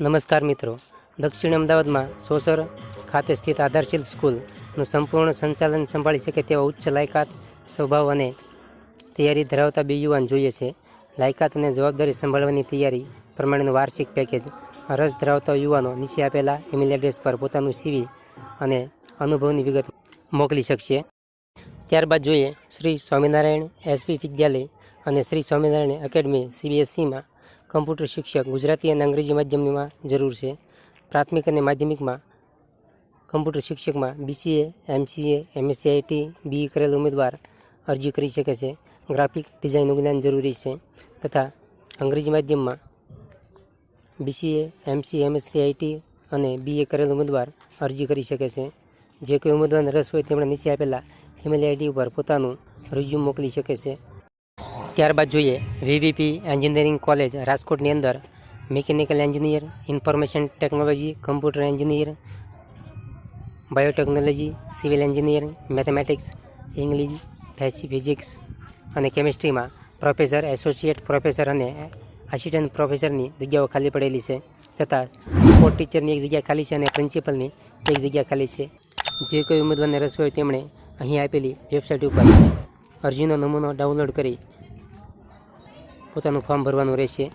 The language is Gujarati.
નમસ્કાર મિત્રો. દક્ષિણ અમદાવાદમાં સોસર ખાતે સ્થિત આધારશીલ સ્કૂલનું સંપૂર્ણ સંચાલન સંભાળી શકે તેવા ઉચ્ચ લાયકાત, સ્વભાવ અને તૈયારી ધરાવતા બે યુવાન જોઈએ છે. લાયકાત અને જવાબદારી સંભાળવાની તૈયારી પ્રમાણેનું વાર્ષિક પેકેજ રસ ધરાવતા યુવાનો નીચે આપેલા ઇમેલ એડ્રેસ પર પોતાનું સીવી અને અનુભવની વિગત મોકલી શકશે. ત્યારબાદ જોઈએ શ્રી સ્વામિનારાયણ એસપી વિદ્યાલય અને શ્રી સ્વામિનારાયણ એકેડમી સીબીએસઈમાં કમ્પ્યુટર શિક્ષક ગુજરાતી અને અંગ્રેજી માધ્યમમાં જરૂર છે. પ્રાથમિક અને માધ્યમિકમાં computer શિક્ષકમાં BCA MCA MSc IT B કરેલ ઉમેદવાર અરજી કરી શકે છે. ગ્રાફિક ડિઝાઇનનું જ્ઞાન જરૂરી છે તથા અંગ્રેજી માધ્યમમાં બીસીએ એમસી એમએસસી આઈટી અને બીએ કરેલ ઉમેદવાર અરજી કરી શકે છે. જે કોઈ ઉમેદવારને રસ હોય તેમણે નીચે આપેલા ઈમેલ આઈડી ઉપર પોતાનું રિઝ્યુમ મોકલી શકે છે. ત્યારબાદ જોઈએ વીવીપી એન્જિનિયરિંગ કોલેજ રાજકોટની અંદર. Mechanical engineer information technology computer engineer biotechnology civil engineering mathematics English physics અને કેમિસ્ટ્રીમાં પ્રોફેસર એસોસિએટ પ્રોફેસર અને આસિસ્ટન્ટ પ્રોફેસરની જગ્યાઓ ખાલી પડેલી છે તથા સ્પોર્ટ ટીચરની એક જગ્યા ખાલી છે અને પ્રિન્સિપલની એક જગ્યા ખાલી છે. જે કોઈ ઉમેદવારને રસ હોય તેમણે અહીં આપેલી વેબસાઇટ ઉપર અરજીનો નમૂનો ડાઉનલોડ કરી પોતાનું ફોર્મ ભરવાનું રહેશે.